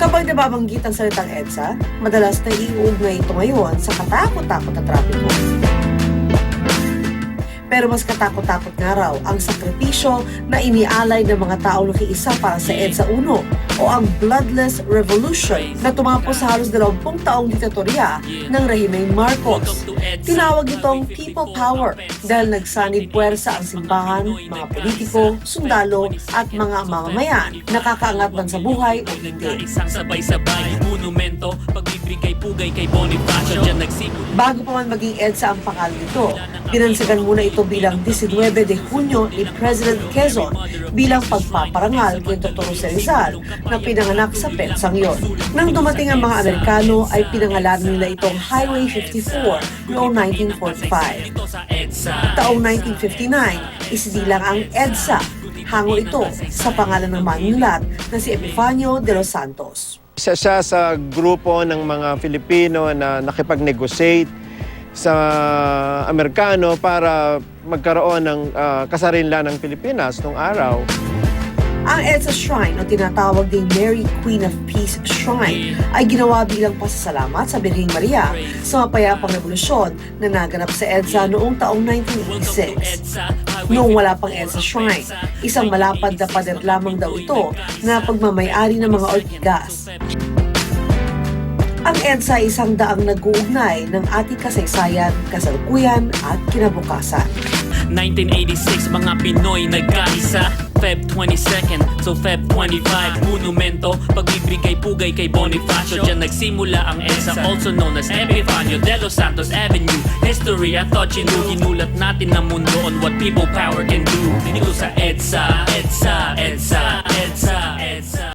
Kapag nababanggit ang salitang EDSA, madalas na iuugnay ito ngayon sa katakot-takot na trapiko. Pero mas katakot-takot nga raw ang sakripisyo na inialay ng mga tao nakiisa para sa EDSA 1 o ang Bloodless Revolution na tumapos sa halos 20 taong diktatorya ng rehimeng Marcos. Tinawag itong people power dahil nagsanib puwersa ang simbahan, mga politiko, sundalo at mga mamamayan nakakaangat man sa buhay o hindi. Isang sabay-sabay Monumento Pagbibigay pugay kay Bonifacio Bago pa man maging EDSA ang pangalan nito, binansagan muna ito bilang 19 de Hunyo ni President Quezon bilang pagpaparangal kay Dr. Jose Rizal na pinanganak sa petsang yon. Nang dumating ang mga Amerikano ay pinangalan nila itong Highway 54 noong 1945. Ito sa EDSA Taong 1959, isinilang ang EDSA. Hango ito sa pangalan ng manulat na si Epifanio de los Santos. Isa siya sa grupo ng mga Filipino na nakipag-negotiate sa Amerikano para magkaroon ng ah, kasarinlan ng Pilipinas nung araw. Ang EDSA Shrine o tinatawag ding Mary Queen of Peace Shrine ay ginawa bilang pasasalamat sa Birhing Maria sa mapayapang revolusyon na naganap sa EDSA noong taong 1986. Noong wala pang EDSA Shrine, isang malapad na pader lamang daw ito na pagmamayari ng mga Ortigas. Ang EDSA ay isang daang nag-uugnay ng ating kasaysayan, kasalukuyan at kinabukasan. 1986 mga Pinoy nagkaisa Feb 22nd so Feb 25 Monumento Pagbibigay pugay kay Bonifacio. Diyan nagsimula ang EDSA Also known as Epifanio de los Santos Avenue. History I thought you knew Ginulat natin ng mundo on what people power can do. Dito sa EDSA